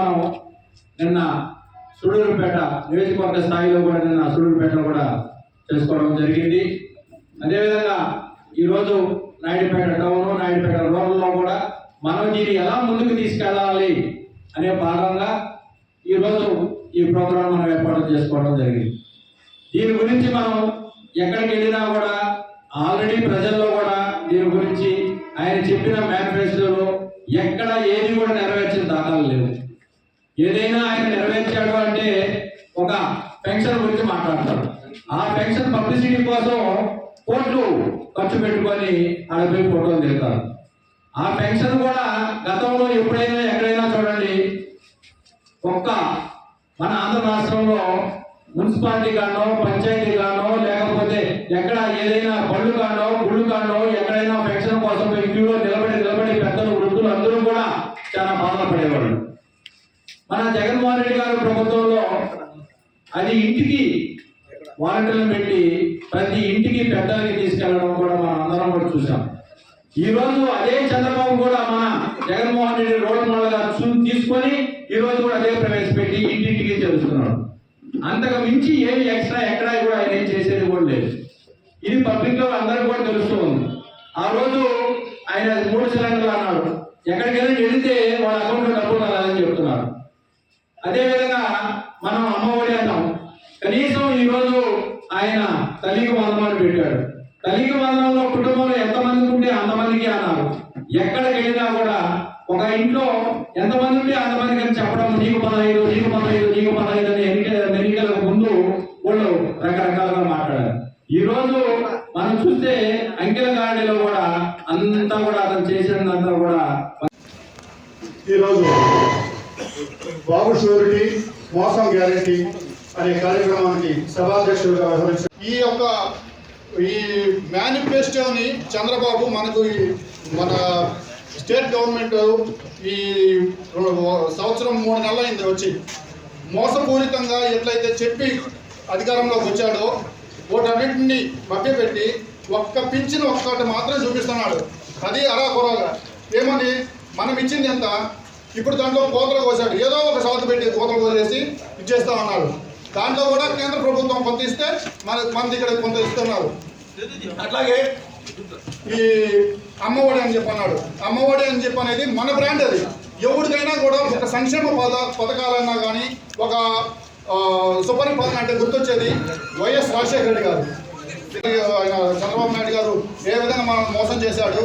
మనం నిన్న సుడూరుపేట నియోజకవర్గ స్థాయిలో కూడా నిన్న సుడూరుపేటలో కూడా చేసుకోవడం జరిగింది. అదేవిధంగా ఈరోజు నాయుడుపేట టౌన్ నాయుడుపేట రూరల్లో కూడా మనం దీన్ని ఎలా ముందుకు తీసుకెళ్ళాలి అనే భాగంగా ఈరోజు ఈ ప్రోగ్రాం మనం ఏర్పాటు చేసుకోవడం జరిగింది. దీని గురించి మనం ఎక్కడికి వెళ్ళినా కూడా ఆల్రెడీ ప్రజల్లో కూడా దీని గురించి ఆయన చెప్పిన మేనిఫెస్టోలో ఎక్కడ ఏది కూడా నెరవేర్చిన దాఖలు లేవు. ఏదైనా ఆయన నెరవేర్చాడు అంటే ఒక పెన్షన్ గురించి మాట్లాడతారు ఆ పెన్షన్ పబ్లిసిటీ కోసం కోట్లు ఖర్చు పెట్టుకొని ఆడపై ఫోటోలు దిగుతారు ఆ పెన్షన్ కూడా గతంలో ఎప్పుడైనా ఎక్కడైనా చూడండి ఒక్క మన ఆంధ్ర రాష్ట్రంలో మున్సిపాలిటీ కానో పంచాయతీ కానో లేకపోతే ఎక్కడ ఏదైనా పళ్ళు కానో గుళ్ళు గానో ఎక్కడైనా పెన్షన్ కోసం పోయి క్యూలో నిలబడి నిలబడి పెద్దలు వృద్ధులు అందరూ కూడా చాలా బాధపడేవాళ్ళు మన జగన్మోహన్ రెడ్డి గారి ప్రభుత్వంలో అది ఇంటికి వాలంటీర్లను పెట్టి ప్రతి ఇంటికి పెద్దలకి తీసుకెళ్ళడం కూడా మనం అందరం కూడా చూసాం ఈ రోజు అదే చంద్రబాబు కూడా మన జగన్మోహన్ రెడ్డి రోడ్ మోడల్గా తీసుకొని ఈరోజు కూడా అదే ప్రవేశపెట్టి ఇంటింటికి తెలుస్తున్నాడు అంతకు మించి ఏమి ఎక్స్ట్రా ఎక్కడా కూడా ఆయన ఏం చేసేది కూడా లేదు. ఇది పబ్లిక్లో అందరికి కూడా తెలుస్తూ ఉంది. ఆ రోజు ఆయన మూడు సిలిండర్లు అన్నాడు. ఎక్కడికైనా వెళితే వాళ్ళ అకౌంట్లో డబ్బులు అదే విధంగా మనం అమ్మఒడి అంటాం. కనీసం ఈరోజు ఆయన తల్లికి వందనాలు పెట్టాడు. తల్లికి వందనంలో కుటుంబంలో ఎంతమంది ఉంటే అంతమందికి అన్నారు. ఎక్కడికి వెళ్ళినా కూడా ఒక ఇంట్లో ఎంతమంది ఉంటే అంతమందికి అని చెప్పడం నీకు పదహైదు నీకు పదహైదు నీకు పదహైదు అని ఎన్నికల ఎన్నికలకు ముందు వాళ్ళు రకరకాలుగా మాట్లాడారు ఈ రోజు మనం చూస్తే అంకెల గాడిలో కూడా అంతా కూడా అతను చేసినంతా కూడా ఈరోజు బాబు షూరిటీ మోసం గ్యారెంటీ అనే కార్యక్రమానికి సభాధ్యక్షులుగా వ్యవహరించారు. ఈ యొక్క ఈ మేనిఫెస్టోని చంద్రబాబు మనకు ఈ మన స్టేట్ గవర్నమెంట్ ఈ సంవత్సరం మూడు నెలలు అయింది వచ్చి మోసపూరితంగా ఎట్లయితే చెప్పి అధికారంలోకి వచ్చాడో వాటన్నింటినీ మభ్యపెట్టి ఒక్క పింఛన్ ఒక్కటి మాత్రం చూపిస్తున్నాడు. అది అరాకొరగా ఏమని? మనం ఇచ్చింది ఎంత? ఇప్పుడు దాంట్లో కోతలు కోసాడు. ఏదో ఒక సవత పెట్టి కోతలు కోసేసి ఇచ్చేస్తా ఉన్నాడు దాంట్లో కూడా కేంద్ర ప్రభుత్వం కొంత ఇస్తే మన మంది ఇక్కడ కొంత ఇస్తున్నారు. అట్లాగే ఈ అమ్మఒడి అని చెప్పి అన్నాడు అమ్మఒడి అని చెప్పి అనేది మన బ్రాండ్ అది. ఎవరికైనా కూడా ఒక సంక్షేమ పద పథకాలన్నా కానీ ఒక ఆ, సుపరిపాలన అంటే గుర్తొచ్చేది వైఎస్ రాజశేఖర రెడ్డి గారు. ఆయన చంద్రబాబు నాయుడు గారు ఏ విధంగా మనం మోసం చేశాడు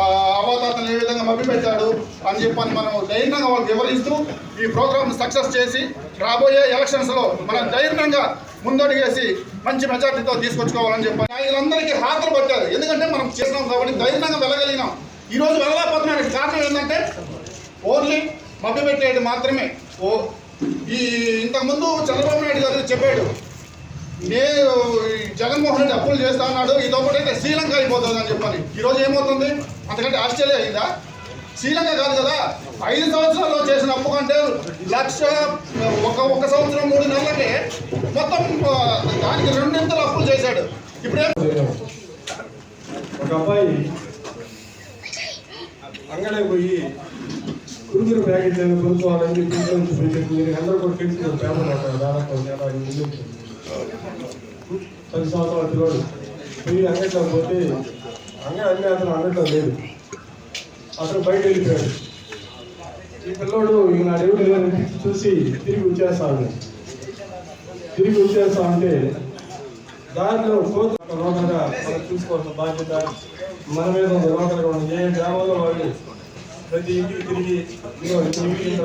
అవతాతను ఏ విధంగా మభ్యపెట్టాడు అని చెప్పని మనం ధైర్యంగా వాళ్ళకి వివరిస్తూ ఈ ప్రోగ్రామ్ సక్సెస్ చేసి రాబోయే ఎలక్షన్స్లో మనం ధైర్యంగా ముందడుగేసి మంచి మెజార్టీతో తీసుకొచ్చుకోవాలని చెప్పి వీళ్ళందరికీ హాతలు పట్టారు. ఎందుకంటే మనం చేసినాం కాబట్టి ధైర్యంగా వెళ్ళగలిగినాం. ఈరోజు వెళ్ళలేకపోతున్నానికి కారణం ఏంటంటే ఓన్లీ మభ్యపెట్టేది మాత్రమే. ఓ ఈ ఇంతకుముందు చంద్రబాబు నాయుడు గారు చెప్పాడు నేను జగన్మోహన్ రెడ్డి అప్పులు చేస్తా అన్నాడు ఇదొకటైతే శ్రీలంక అయిపోతుంది అని చెప్పాలి ఈరోజు ఏమవుతుంది? అంతకంటే ఆస్ట్రేలియా అయిందా శ్రీలంక కాదు కదా ఐదు సంవత్సరాల్లో చేసిన అప్పు కంటే లక్ష ఒక ఒక సంవత్సరం మూడు నెలలకే మొత్తం దానికి రెండింతలు అప్పులు చేశాడు. ఇప్పుడే ఒక అబ్బాయి అంగడే పోయి కురుగురు ప్యాకెట్ ఏదో కొనుక్కోవాలని అందరూ కూడా తెలిసి పేపర్ అంటారు దాదాపు పది సంవత్సరాల పిల్లడు. పోయి అంగడిలో పోతే అంగడి అన్ని అతను అంగడిలో లేదు. అతను బయట వెళ్ళిపోయాడు. ఈ పిల్లోడు ఇక నా దేవుడు చూసి తిరిగి వచ్చేస్తాడు. తిరిగి వచ్చేస్తా ఉంటే దారిలో కోత లోకల్గా మనం చూసుకోవాల్సిన బాధ్యత మన మీద ఉంది. లోకల్గా ఉంది. ఏ గ్రామంలో వాళ్ళు ప్రతి ఇంటికి తిరిగి ఇదిగో ఇంటి ఇంటికి ఇంత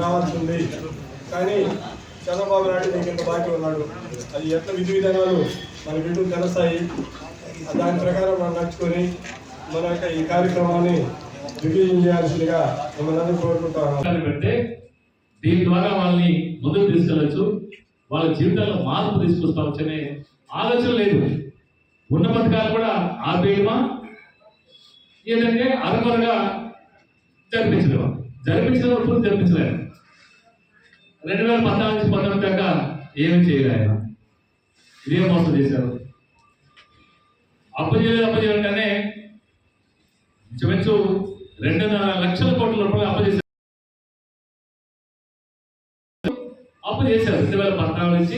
కానీ చంద్రబాబు నాయుడు నీకు ఇంత బాకీ ఉన్నాడు? అది ఎట్లా విధి విధానాలు మన బిడ్డలు తెలుస్తాయి దాని ప్రకారం మనం నడుచుకొని మన యొక్క ఈ కార్యక్రమాన్ని దిగ్విజయం చేయాల్సిందిగా మిమ్మల్ని అందరూ కోరుకుంటాను పెడితే దీని ద్వారా వాళ్ళని ముందుకు తీసుకెళ్ళచ్చు. వాళ్ళ జీవితాల్లో మార్పు తీసుకొస్తామనే ఆలోచన లేదు. ఉన్న పథకాలు కూడా ఆపేయమా ఏంటంటే అరకొరగా జరిపించలేమా జరిపించిన పూర్తి జరిపించలేదు రెండు వేల పద్నాలుగు నుంచి పంతొమ్మిది దాకా ఏమి చేయలేదు ఆయన. ఇదే మోసం చేశారు. అప్పు చేయలేదు అప్పు ఇంచుమించు రెండున్నర లక్షల కోట్ల రూపాయలు అప్పు చేశారు. రెండు వేల పద్నాలుగు నుంచి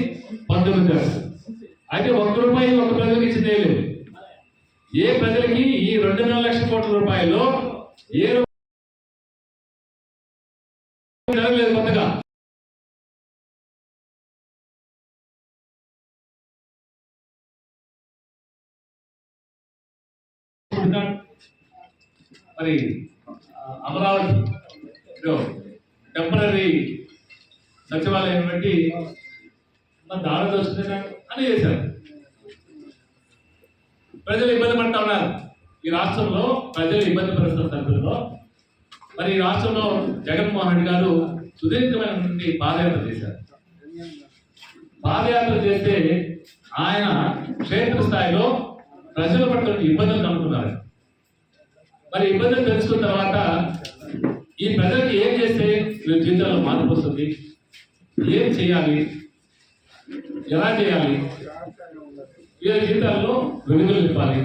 పంతొమ్మిది దాకా. అయితే ఒక్క రూపాయి ఒక ప్రజలకు ఇచ్చిందే లేదు. ఏ ప్రజలకి ఈ రెండున్నర లక్షల కోట్ల రూపాయలు ఏ మరి అమరావతిలో అమరావతి టెంపరీ సచివాలయం పెట్టి మన దాడి దోచుకునే అని చేశారు. ప్రజలు ఇబ్బంది పడతా ఉన్నారు. ఈ రాష్ట్రంలో ప్రజలు ఇబ్బంది పడుతున్న సందర్భంలో మరి ఈ రాష్ట్రంలో జగన్మోహన్ రెడ్డి గారు సుదీర్ఘమైనటువంటి పాదయాత్ర చేశారు. పాదయాత్ర చేస్తే ఆయన క్షేత్ర స్థాయిలో ప్రజల పడుతున్న ఇబ్బందులు కనుక్కున్నారు మరి ఇబ్బందులు తెలుసుకున్న తర్వాత ఈ ప్రజలకు ఏం చేస్తే వీళ్ళ జీవితంలో మార్పు వస్తుంది? ఏం చేయాలి? ఎలా చేయాలి? వీళ్ళ జీవితాల్లో వెలుగులు నింపాలి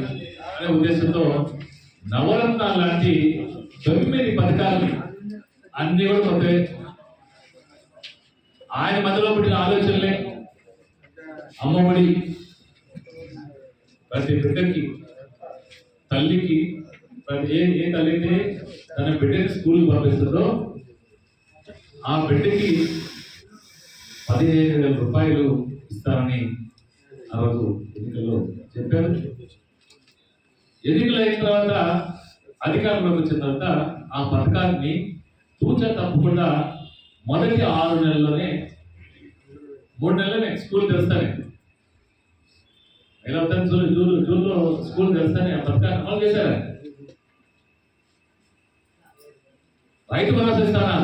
అనే ఉద్దేశంతో నవరత్నాలు లాంటి తొమ్మిది పథకాలు అన్ని కూడా కొత్తవే. ఆయన మధ్యలో పుట్టిన ఆలోచనలే. అమ్మఒడి ప్రతి బిడ్డకి తల్లికి ప్రతి ఏ ఏ తల్లి అయితే తన బిడ్డకి స్కూల్కి పంపిస్తుందో ఆ బిడ్డకి పదిహేను వేల రూపాయలు ఇస్తారని ఆ రోజు ఎన్నికల్లో చెప్పారు. ఎన్నికలు అయిన తర్వాత అధికారంలోకి వచ్చిన తర్వాత ఆ పథకాన్ని తూచ తప్పకుండా మొదటి ఆరు నెలల్లోనే మూడు నెలలనే స్కూల్ ఎలా ఇలా జూన్ జూన్ జూన్లో స్కూల్ తెరుస్తానే ఆ పథకాన్ని అమలు చేశారా? రైతు భరోసా ఇస్తారా?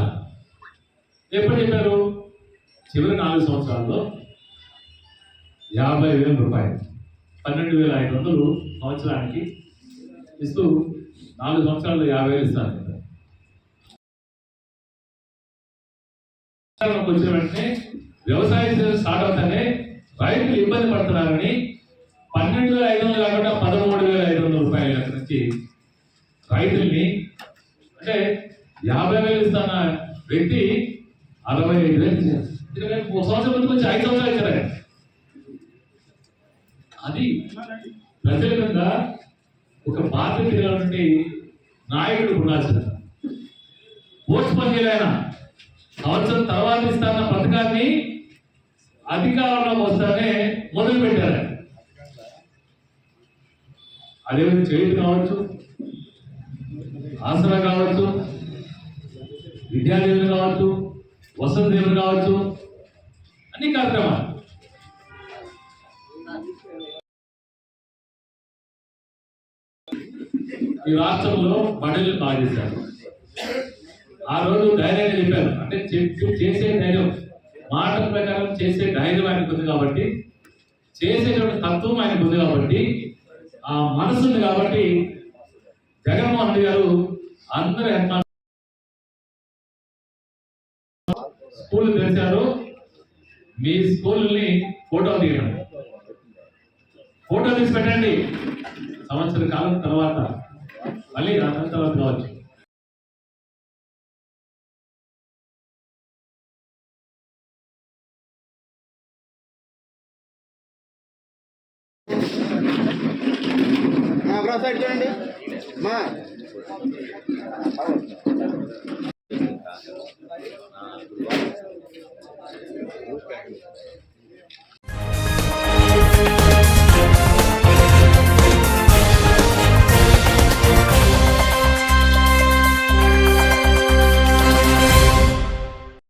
ఎప్పుడు చెప్పారు? చివరి నాలుగు సంవత్సరాల్లో యాభై వేల రూపాయలు. పన్నెండు వేల ఐదు వందలు సంవత్సరానికి ఇస్తూ నాలుగు సంవత్సరాల్లో యాభై వేలు ఇస్తాను వచ్చిన వెంటనే వ్యవసాయ స్టార్ట్ అవుతానే రైతులు ఇబ్బంది పడుతున్నారని పన్నెండు వేల ఐదు వందలు కాకుండా పదమూడు వేల ఐదు వందల రూపాయల నుంచి రైతుల్ని అంటే యాభై వేలు ఇస్తున్న వ్యక్తి అరవై ఐదు వేలు ఇచ్చారు. ఒక సంవత్సరం ముందు కొంచెం ఐదు సంవత్సరాలు ఇచ్చారు అది ప్రజల మీద ఒక బాధ్యత కలిగినటువంటి నాయకుడు ఉండాల్సింది. పోస్ట్ పని చేయలేనా సంవత్సరం తర్వాత ఇస్తాన్న పథకాన్ని అధికారంలోకి వస్తానే మొదలు పెట్టారు అదేవిధంగా చేతి కావచ్చు? ఆసన కావచ్చు? విద్యాదేవులు కావచ్చు? వసంత దేవులు కావచ్చు? అన్ని కార్యక్రమాలు. ఈ రాష్ట్రంలో బడులు బాధిస్తారు ఆ రోజు ధైర్యంగా చెప్పారు. అంటే చే- చేసే ధైర్యం మాట ప్రకారం చేసే ధైర్యం ఆయనకు ఉంది కాబట్టి చేసేటువంటి తత్వం ఆయనకు ఉంది కాబట్టి ఆ మనసుంది కాబట్టి జగన్మోహన్ రెడ్డి గారు అందరు హెడ్ స్కూల్ తెరిచారు మీ స్కూల్ని ఫోటో తీయండి. ఫోటో తీసి పెట్టండి. సంవత్సర కాలం తర్వాత మళ్ళీ దాని